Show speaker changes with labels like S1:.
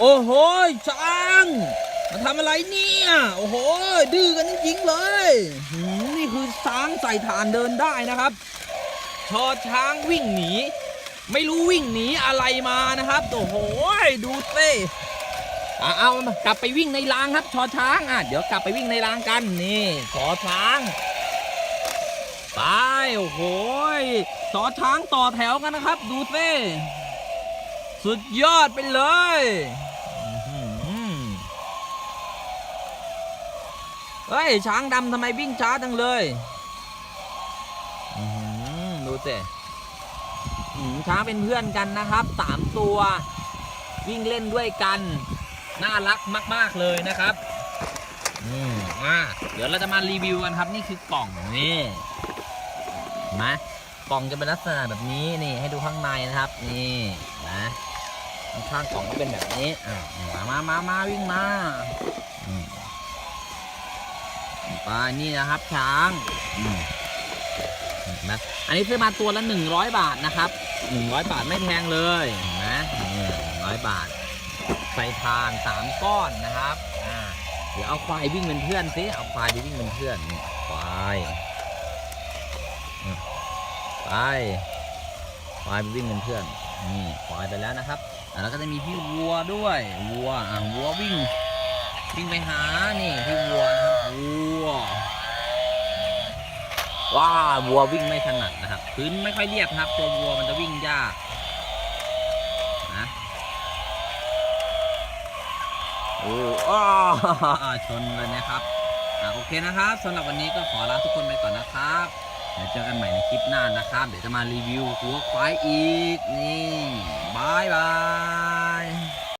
S1: โอ้โหช้างมาทำอะไรเนี่ย โอ้โห ดื้อกันจริงๆเลย นี่คือช้างใส่ฐานเดินได้นะครับ ชอช้างวิ่งหนี ไม่รู้วิ่งหนีอะไรมานะครับ โอ้โห ดูเต้อะเอากลับไปวิ่งในรางครับ ชอช้าง อะ เดี๋ยวกลับไปวิ่งในรางกัน นี่ชอช้าง ไปโอ้โหชอช้างต่อแถวกันนะครับ ดูเต้สุดยอดไปเลยอื้อหือ เฮ้ย ช้างดำทำไมวิ่งช้าจังเลยดูเต้อื้อหือช้างเป็นเพื่อนกันนะครับสามตัววิ่งเล่นด้วยกัน น่ารักมาก ๆ เลยนะครับอืมอ่าเดี๋ยวเราจะมารีวิวกันครับนี่คือกล่องนี่เห็นไหมกล่องจะเป็นลักษณะแบบนี้นี่ให้ดูข้างในนะครับนี่นะข้างกล่องก็เป็นแบบนี้อ่ามามามามาวิ่งมา ไปนี่นะครับช้างอืมเห็นไหมอันนี้ซื้อมาตัวละ100บาทนะครับ100บาทไม่แพงเลยเห็นไหมนี่100บาท ใส่ทานสามก้อนนะครับอ่าเดี๋ยวเอาควายวิ่งเป็นเพื่อนสิเอาควายไปวิ่งเป็นเพื่อนควายไปควายไปวิ่งเป็นเพื่อนนี่ควายไปแล้วนะครับแล้วก็จะมีพี่วัวด้วยวัวอ่าวัววิ่งวิ่งไปหานี่พี่วัวว ว้าวัววิ่งไม่ถนัดนะครับพื้นไม่ค่อยเรียบครับ ตัววัวมันจะวิ่งยากนะโอ้อ้ชนเลยนะครับอ่าโอเคนะครับสำหรับวันนี้ก็ขอลาทุกคนไปก่อนนะครับเดี๋ยวเจอกันใหม่ในคลิปหน้านะครับ เดี๋ยวจะมารีวิวหัวควายอีกนี่บายบาย